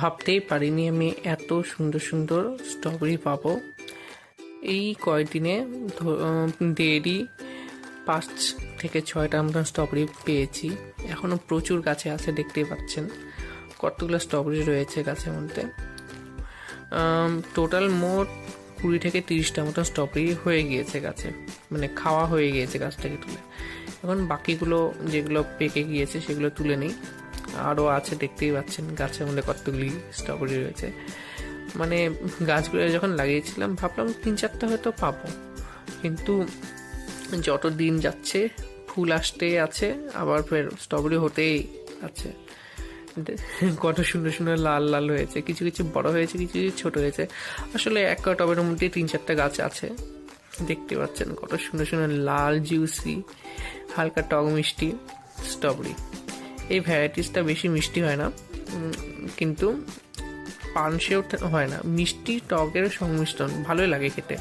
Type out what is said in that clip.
ভাবতেই পারিনি আমি এত সুন্দর সুন্দর স্ট্রবেরি পাবো। এই কয়দিনে দেরি পাঁচ থেকে ছয়টা আমরা স্ট্রবেরি পেয়েছি। এখনও প্রচুর গাছে আছে, দেখতেই পাচ্ছেন। কতগুলো স্ট্রবেরি রয়েছে গাছের মধ্যে। টোটাল মোট কুড়ি থেকে তিরিশটা মতো স্ট্রবেরি হয়ে গিয়েছে গাছে। মানে খাওয়া হয়ে গিয়েছে গাছ থেকে তুলে। এখন বাকিগুলো যেগুলো পেকে গিয়েছে সেগুলো তুলে নেই। আরও আছে, দেখতেই পাচ্ছেন গাছের মধ্যে কতগুলি স্ট্রবেরি রয়েছে। মানে গাছগুলো যখন লাগিয়েছিলাম, ভাবলাম তিন চারটা হয়তো পাবো। কিন্তু যত দিন যাচ্ছে, ফুল আসতে আছে, আবার ফের স্ট্রবেরি হতেই আছে। কত সুন্দর সুন্দর লাল লাল হয়েছে, কিছু কিছু বড় হয়েছে, কিছু কিছু ছোট হয়েছে। আসলে এক টবের মধ্যে তিন চারটা গাছ আছে। দেখতে পাচ্ছেন কত সুন্দর সুন্দর লাল জিউসি হালকা টক মিষ্টি স্ট্রবেরি এই ভ্যারাইটিসটা বেশি মিষ্টি হয় না। কিন্তু পানসেও হয় না। মিষ্টি টকের সংমিশ্রণ, ভালোই লাগে খেতে।